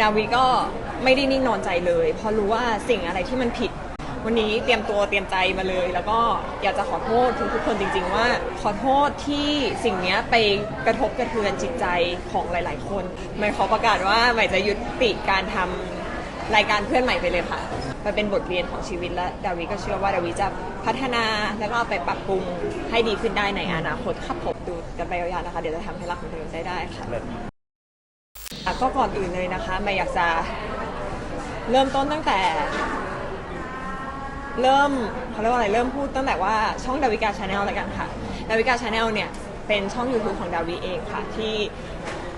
นาวิก็ไม่ได้นิ่งนอนใจเลยเพราะรู้ว่าสิ่งอะไรที่มันผิด วันนี้เตรียมตัวเตรียมใจมาเลย แล้วก็อยากจะขอโทษทุกๆคนจริง ๆ ว่า ขอโทษที่สิ่งนี้ไปกระทบกระเทือนจิตใจของหลาย ๆ คนไม่ขอประกาศว่าใหม่จะยุติการทำรายการเพื่อนใหม่ไปเลยค่ะ มันเป็นบทเรียนของชีวิตและดาวิก็เชื่อว่าดาวิจะพัฒนาแล้วก็ไปปรับปรุงให้ดีขึ้นได้ในอนาคตครับผมดูกันไปยาวๆนะคะ เดี๋ยวจะทำให้รักของเธอได้ได้ค่ะ อะก็ก่อนอื่นเลยนะคะไม่อยากจะเริ่มต้นตั้งแต่ เริ่มเขาเรียกว่าอะไรเริ่มพูดตั้งแต่ว่าช่องดาวิกาชาแนลแล้วกันค่ะดาวิกาชาแนลเนี่ยเป็นช่อง YouTube ของดาวิเองค่ะที่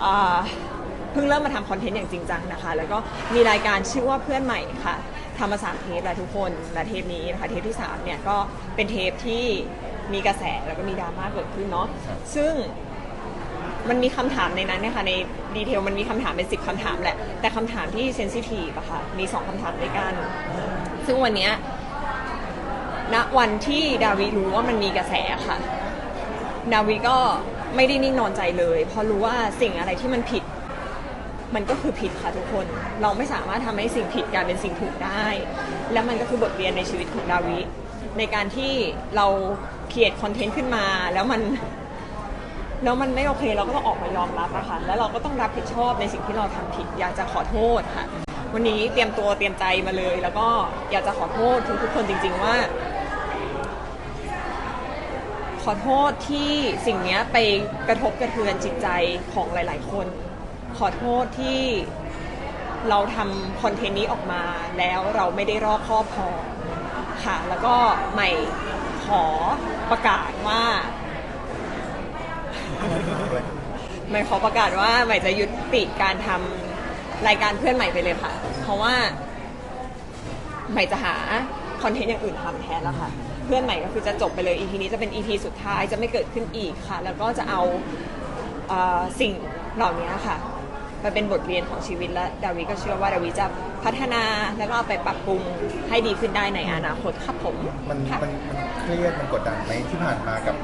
อ่าเพิ่งเริ่มมาทำคอนเทนต์อย่างจริงจังนะคะ แล้วก็มีรายการชื่อว่าเพื่อนใหม่ค่ะทำมาสามเทปแล้วทุกคนและเทปนี้นะคะเทปที่สามเนี่ยก็เป็นเทปที่มีกระแสแล้วก็มีดราม่าเกิดขึ้นเนาะซึ่ง มันมีคำถามในนั้นเนี่ยค่ะในดีเทลมันมีคำถามเป็นสิบคำถามแหละ แต่คำถามที่เซนซิทีฟอะค่ะมีสองคำถามด้วยกัน ซึ่งวันเนี้ยณวันที่ดาวิรู้ว่ามันมีกระแสค่ะ ดาวิก็ไม่ได้นิ่งนอนใจเลย เพราะรู้ว่าสิ่งอะไรที่มันผิด มันก็คือผิดค่ะทุกคน เราไม่สามารถทำให้สิ่งผิดกลายเป็นสิ่งถูกได้ และมันก็คือบทเรียนในชีวิตของดาวิ ในการที่เราเขียนคอนเทนต์ขึ้นมา แล้วมัน แล้วมันไม่โอเคเราก็ต้องออกมายอมรับอะค่ะแล้วเราก็ต้องรับผิดชอบในสิ่งที่เราทำผิด อยากจะขอโทษค่ะ วันนี้เตรียมตัวเตรียมใจมาเลย แล้วก็อยากจะขอโทษทุกๆคนจริง ๆว่า ขอโทษที่สิ่งนี้ไปกระทบกระเทือนจิตใจของหลาย ๆ คน ขอโทษที่เราทำคอนเทนต์นี้ออกมาแล้วเราไม่ได้รอบคอบพอค่ะ แล้วก็ใหม่ขอประกาศว่า ใหม่ขอประกาศว่าใหม่จะยุติการทำรายการเพื่อนใหม่ไปเลยค่ะ เพราะว่าใหม่จะหาคอนเทนต์อย่างอื่นทำแทนแล้วค่ะ เพื่อนใหม่ก็คือจะจบไปเลย EP นี้จะเป็น EP สุดท้ายจะไม่เกิดขึ้นอีกค่ะ แล้วก็จะเอาเอ่อสิ่งเหล่านี้ค่ะไปเป็นบทเรียนของชีวิตและดาวิก็เชื่อว่าดาวิจะพัฒนาแล้วก็เอาไปปรับปรุงให้ดีขึ้นได้ในอนาคตครับผมมันค่ะ มันมันเครียดมันกดดันไหมที่ผ่านมากับ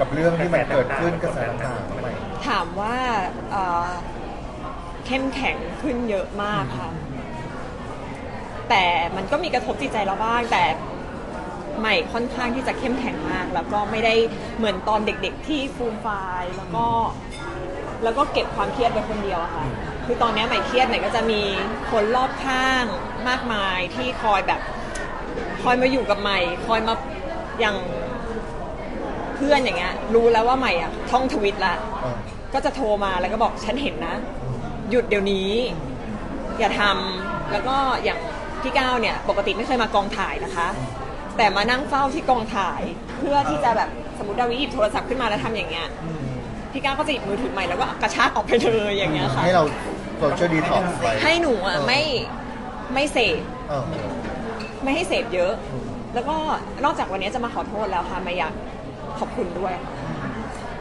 กับเรื่องที่มันเกิดขึ้นกระแสต่างๆทำไมถามว่าเอ่อเข้มแข็งขึ้นเยอะมากค่ะ แต่มันก็มีกระทบจิตใจเราบ้างแต่ใหม่ค่อนข้างที่จะเข้มแข็งมาก แล้วก็ไม่ได้เหมือนตอนเด็กๆ ที่ฟูมไฟายแล้วก็ แล้วก็เก็บความเครียดไว้คนเดียวอะค่ะ คือตอนนี้ใหม่เครียดใหม่ก็จะมีคนรอบข้างมากมายที่คอยแบบ คอยมาอยู่กับใหม่ คอยมาอย่างเพื่อนอย่างเงี้ยรู้แล้วว่าใหม่อะท่องทวิตละเออก็จะโทรมาแล้วก็บอกฉันเห็นนะ หยุดเดี๋ยวนี้ อย่าทำแล้วก็อย่างพี่ก้าวเนี่ย ปกติไม่เคยมากองถ่ายนะคะ แต่มานั่งเฝ้าที่กองถ่าย เพื่อที่จะแบบสมมติดาวิหยิบโทรศัพท์ขึ้นมาแล้วทำอย่างเงี้ยพี่ก้าวก็จะหยิบมือถือใหม่แล้วก็กระชากออกไปเลยอย่างเงี้ยค่ะ ให้เราโซเชียลดีท็อกซ์ไปให้หนูอะไม่ไม่เสพ เออ ไม่ให้เสพเยอะอืมแล้วก็นอกจากวันนี้จะมาขอโทษแล้วค่ะไม่อยาก ขอบคุณด้วย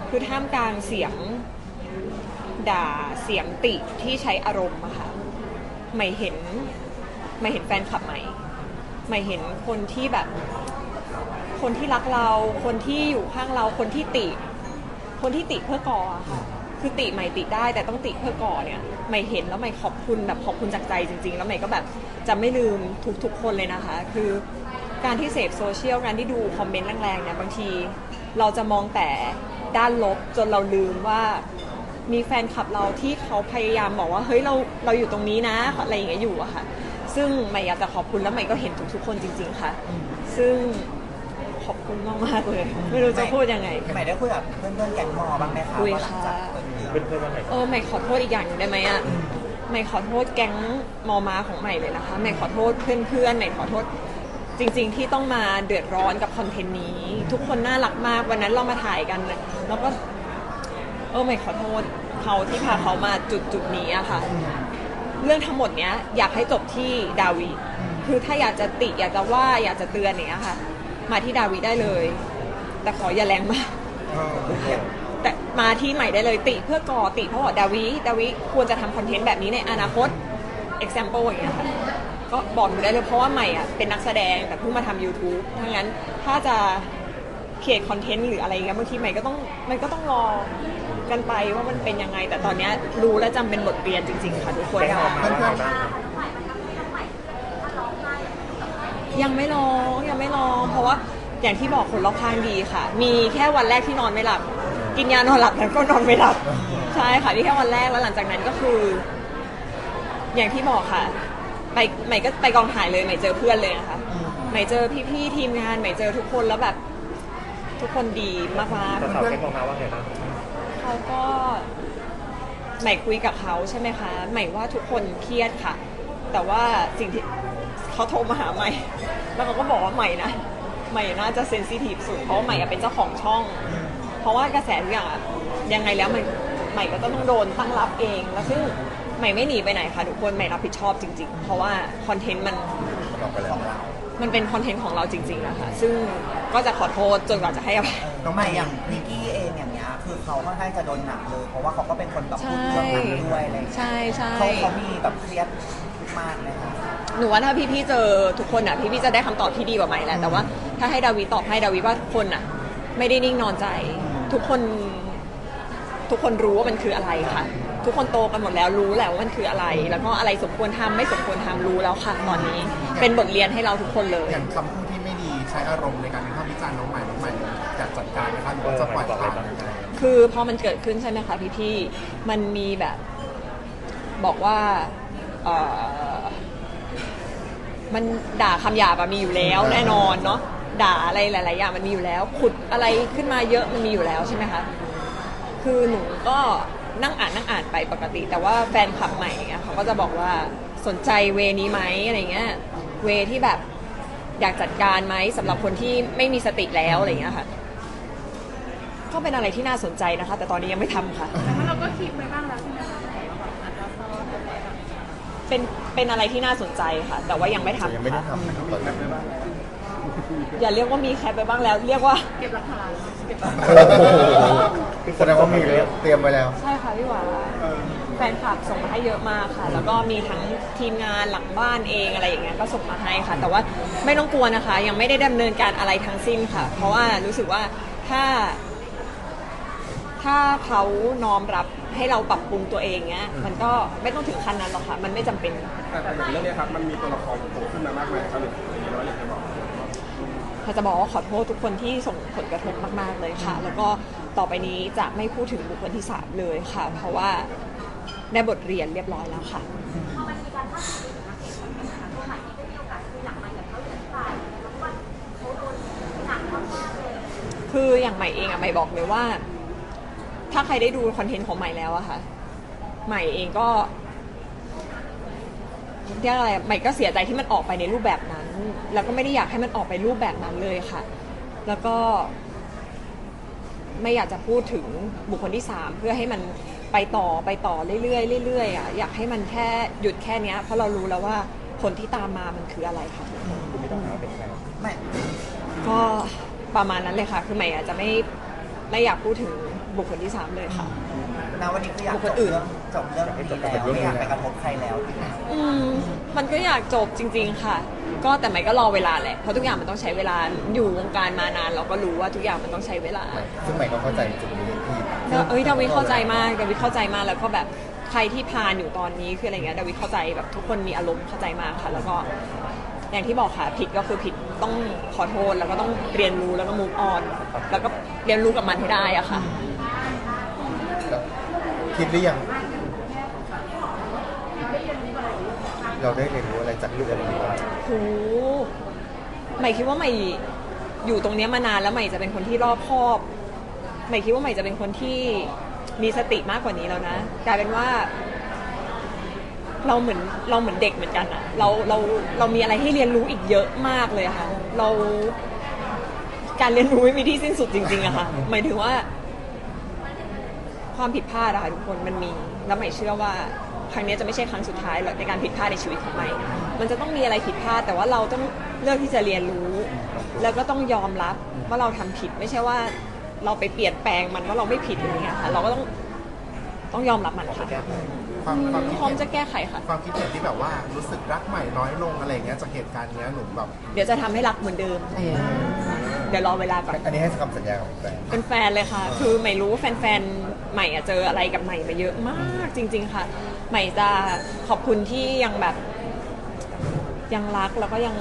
คือท่ามกลางเสียงด่าเสียงติที่ใช้อารมณ์อะค่ะไม่เห็นไม่เห็นแฟนคลับใหม่ไม่เห็นคนที่แบบ คนที่รักเรา คนที่อยู่ข้างเราคนที่ติ คนที่ติเพื่อก่ออะค่ะคือติใหม่ติได้แต่ต้องติเพื่อก่อเนี่ยใหม่เห็นแล้วใหม่ขอบคุณแบบขอบคุณจากใจจริง ๆ แล้วใหม่ก็แบบจะไม่ลืมทุกๆคนเลยนะคะ คือการที่เสพโซเชียลการที่ดูคอมเมนต์แรงๆเนี่ยบางที เราจะมองแต่ด้านลบจนเราลืมว่ามีแฟนคลับเราที่เขาพยายามบอกว่าเฮ้ยเราเราอยู่ตรงนี้นะอะไรอย่างเงี้ยอยู่อะค่ะ ซึ่งใหม่อยากจะขอบคุณแล้วใหม่ก็เห็นทุกๆคนจริง ๆ ค่ะ ซึ่งขอบคุณมากๆเลย ไม่รู้จะพูดยังไง ใหม่ได้คุยกับเพื่อนๆแก๊งมอบ้างไหมคะคุยว่าหลังค่ะจากเกิดเหตุเพื่อนๆว่าไงเออใหม่ขอโทษอีกอย่างหนึงได้ไหมอะใหม่ขอโทษแก๊งมอม้าของใหม่เลยนะคะใหม่ขอโทษเพื่อนๆใหม่ขอโทษ จริง ๆ ที่ต้องมาเดือดร้อนกับคอนเทนต์นี้ ทุกคนน่ารักมากวันนั้นเรามาถ่ายกันน่ะแล้วก็เออใหม่ขอโทษเขาที่พาเขามาจุดจุดๆนี้อะค่ะ เรื่องทั้งหมดเนี้ยอยากให้จบที่ดาวิคือถ้าอยากจะติอยากจะว่าอยากจะเตือนอย่างเนี้ยค่ะ มาที่ดาวิได้เลย แต่ขออย่าแรงมากเออแต่มาที่ใหม่ได้เลยติเพื่อก่อติเพราะว่าดาวิดาวิควรจะทำคอนเทนต์แบบนี้ในอนาคต example อย่างเงี้ยค่ะ ก็บอกหนูได้เลยเพราะว่าใหม่อะเป็นนักแสดงแต่เพิ่งมาทำ YouTube ถ้างั้นถ้าจะเขียนคอนเทนต์หรืออะไรเงี้ยบางทีใหม่ก็ต้องมันก็ต้องรอกันไปว่ามันเป็นยังไง แต่ตอนเนี้ยรู้และจำเป็นบทเรียนจริง ๆ ค่ะทุกคนได้ออกมาว่าไงบ้างยังไม่ร้องยังไม่ร้องเพราะว่าอย่างที่บอกคนรอบข้างดีค่ะ มีแค่วันแรกที่นอนไม่หลับ กินยานอนหลับแล้วก็นอนไม่หลับ ใช่ค่ะมีแค่วันแรกแล้วหลังจากนั้นก็คือ อย่างที่บอกค่ะ ไปใหม่ก็ไปกองถ่ายเลยใหม่เจอเพื่อนเลยนะคะใหม่เจอพี่ๆทีมงานใหม่เจอทุกคนแล้วแบบทุกคนดีมากๆแต่สาวเช็คออกมาว่าไงบ้างเขาก็ใหม่คุยกับเขาใช่ไหมคะใหม่ว่าทุกคนเครียดค่ะ แต่ว่าสิ่งที่เขาโทรมาหาใหม่ แล้วเขาก็บอกว่าใหม่นะใหม่น่าจะเซนซิทีฟสุดเพราะว่าใหม่อะเป็นเจ้าของช่อง เพราะว่ากระแสทุกอย่างอะยังไงแล้วมันใหม่ก็ต้องโดนตั้งรับเองแล้วซึ่ง ใหม่ไม่หนีไปไหนค่ะทุกคนใหม่รับผิดชอบจริง ๆ เพราะว่าคอนเทนต์มันมันออกไปแล้วมันเป็นคอนเทนต์ของเราจริงๆนะคะซึ่งก็จะขอโทษจนกว่าจะให้อภัย น้องใหม่อย่างนิกกี้เองอย่างเงี้ยคือเขาค่อนข้างจะโดนหนักเลย เพราะว่าเขาก็เป็นคนแบบพูดเรื่องนั้นด้วยอะไรอย่างเงี้ยใช่ใช่ เขาเขามีแบบเครียดมากเลยค่ะ หนูว่าถ้าพี่ๆเจอทุกคนอะพี่ๆจะได้คำตอบที่ดีกว่าใหม่แหละแต่ว่าถ้าให้ดาวิตอบให้ดาวิว่าทุกคนอะ ไม่ได้นิ่งนอนใจ ทุกคน ทุกคนรู้ว่ามันคืออะไรค่ะ ทุกคนโตกันหมดแล้วรู้แล้วว่ามันคืออะไร แล้วก็อะไรสมควรทำไม่สมควรทำรู้แล้วค่ะตอนนี้ เป็นบทเรียนให้เราทุกคนเลย อย่างคำพูดที่ไม่ดีใช้อารมณ์ในการวิพากษ์วิจารณ์น้องใหม่น้องใหม่อยากจัดการนะคะหรือเอว่าอจะใหปล่ม่อยบอกอะไรผ่านบ้างคือพอมันเกิดขึ้นใช่ไหมคะพี่ๆมันมีแบบ บอกว่าเอ่อมันด่าคำหยาบอะมีอยู่แล้วแน่นอนเนาะด่าอะไรหลาย ๆ อย่างมันมีอยู่แล้ว ขุดอะไรขึ้นมาเยอะมันมีอยู่แล้วใช่ไหมคะ คือหนูก็ นั่งอ่านนั่งอ่านไปปกติ แต่ว่าแฟนคลับใหม่อะเขาก็จะบอกว่าสนใจเวนี้ไหมอะไรเงี้ยเวที่แบบอยากจัดการไหมสำหรับคนที่ไม่มีสติแล้วอะไรเงี้ยค่ะ ก็เป็นอะไรที่น่าสนใจนะคะ แต่ตอนนี้ยังไม่ทำค่ะแต่ว่าเราก็คิดไปบ้างแล้วใช่ไหมคะแบบอาจจะซ้อนอะไรแบบเป็นเป็นอะไรที่น่าสนใจค่ะ แต่ว่ายังไม่ทำยังไม่ได้ค่ะทำนะครับตอนนี้อย่าเรียกว่ามีแคปไปบ้างแล้ว เรียกว่าเก็บหลักฐานเก็บหลักฐานแสดงว่ามีเตรียมไว้แล้ว ใช่ ค่ะพี่หวาแฟนคลับส่งมาให้เยอะมากค่ะ แล้วก็มีทั้งทีมงานหลังบ้านเองอะไรอย่างเงี้ยก็ส่งมาให้ค่ะ แต่ว่าไม่ต้องกลัวนะคะ ยังไม่ได้ดำเนินการอะไรทั้งสิ้นค่ะ เพราะว่ารู้สึกว่าถ้า ถ้าเขาน้อมรับให้เราปรับปรุงตัวเองเงี้ย มันก็ไม่ต้องถึงขั้นนั้นหรอกค่ะ มันไม่จำเป็น แต่แต่อย่างเรื่องนี้ครับมันมีตัวละครโผล่ขึ้นมามากมายครับหรืออย่างน้อยอยากจะบอก เราจะบอกว่าขอโทษทุกคนที่ส่งผลกระทบมาก ๆ เลยค่ะ แล้วก็ต่อไปนี้จะไม่พูดถึงบุคคลที่สามเลยค่ะ เพราะว่าได้บทเรียนเรียบร้อยแล้วค่ะคืออย่างใหม่เองอะใหม่บอกเลยว่า ถ้าใครได้ดูคอนเทนต์ของใหม่แล้วอะค่ะ ใหม่เองก็เรียกอะไรอะใหม่ก็เสียใจที่มันออกไปในรูปแบบนั้น แล้วก็ไม่ได้อยากให้มันออกไปรูปแบบนั้นเลยค่ะ แล้วก็ไม่อยากจะพูดถึงบุคคลที่สามเพื่อให้มันไปต่อไปต่อเรื่อยๆเรื่อยๆอะอยากให้มันแค่หยุดแค่เนี้ย เพราะเรารู้แล้วว่าผลที่ตามมามันคืออะไรค่ะคุณไม่ต้องหาว่าเป็นใครไม่ ก็ประมาณนั้นเลยค่ะ คือใหม่อาจจะไม่ ไม่อยากพูดถึงบุคคลที่สามเลยค่ะ นะวันนี้คืออยากบุคจคบลอื่นเรื่องจบเรื่องนี้แล้วไม่อยากไปกระทบใครแล้วถูกไหมอืมมันก็อยากจบจริง ๆ ค่ะ ก็แต่ใหม่ก็รอเวลาแหละ เพราะทุกอย่างมันต้องใช้เวลา อยู่วงการมานานเราก็รู้ว่าทุกอย่างมันต้องใช้เวลา ซึ่งใหม่ก็เข้าใจจุดนี้ที่เอ้ยดาวิเข้าใจมากดาวิเข้าใจมากแล้วก็แบบใครที่พานอยู่ตอนนี้คืออะไรเงี้ยดาวิเข้าใจแบบทุกคนมีอารมณ์เข้าใจมากค่ะ แล้วก็อย่างที่บอกค่ะผิดก็คือผิดต้องขอโทษแล้วก็ต้องเรียนรู้แล้วก็ move on แล้วก็ เรียนรู้กับมันให้ได้อะค่ะแล้วคิดหรือยัง เราได้เรียนรู้อะไรจากเรื่องนี้บ้างโหใหม่คิดว่าใหม่อยู่ตรงเนี้ยมานานแล้วใหม่จะเป็นคนที่รอบคอบใหม่คิดว่าใหม่จะเป็นคนที่มีสติมากกว่านี้แล้วนะกลายเป็นว่า เราเหมือนเราเหมือนเด็กเหมือนกันอะเราเราเรามีอะไรให้เรียนรู้อีกเยอะมากเลยอะค่ะ เรา การเรียนรู้ไม่มีที่สิ้นสุดจริงๆอะค่ะ หมายถึงว่า ความผิดพลาดอะค่ะทุกคนมันมี แล้วใหม่เชื่อว่าครั้งนี้จะไม่ใช่ครั้งสุดท้ายหรอกในการผิดพลาดในชีวิตของใหม่ มันจะต้องมีอะไรผิดพลาด แต่ว่าเราต้องเลือกที่จะเรียนรู้ แล้วก็ต้องยอมรับว่าเราทำผิด ไม่ใช่ว่าเราไปเปลี่ยนแปลงมันว่าเราไม่ผิดอย่างเงี้ยค่ะ เราก็ต้องต้องยอมรับมันค่ะแก้ไขความความคิดพร้อมเห็นจะแก้ไขค่ะ ความคิดเห็นที่แบบว่ารู้สึกรักใหม่น้อยลงอะไรอย่างเงี้ยจากเหตุการณ์เนี้ยหนูแบบ เดี๋ยวจะทำให้รักเหมือนเดิม เดี๋ยวรอเวลาก่อน อันนี้ให้คำสัญญาของแฟนเป็นแฟนเลยค่ะ คือไม่รู้ว่าแฟนๆ ใหม่อะเจออะไรกับใหม่มาเยอะมากจริง ๆ ค่ะ ใหม่จะขอบคุณที่ยังแบบ ยังรักแล้วก็ยัง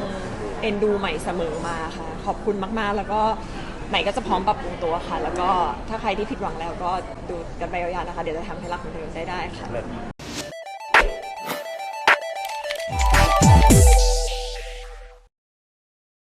เอ็นดูใหม่เสมอมาค่ะ ขอบคุณมากๆ แล้วก็ใหม่ก็จะพร้อมปรับปรุงตัวค่ะ แล้วก็ถ้าใครที่ผิดหวังแล้วก็ดูกันไปยาวๆนะคะ เดี๋ยวจะทำให้รักเหมือนเดิมได้ได้ค่ะเลิศ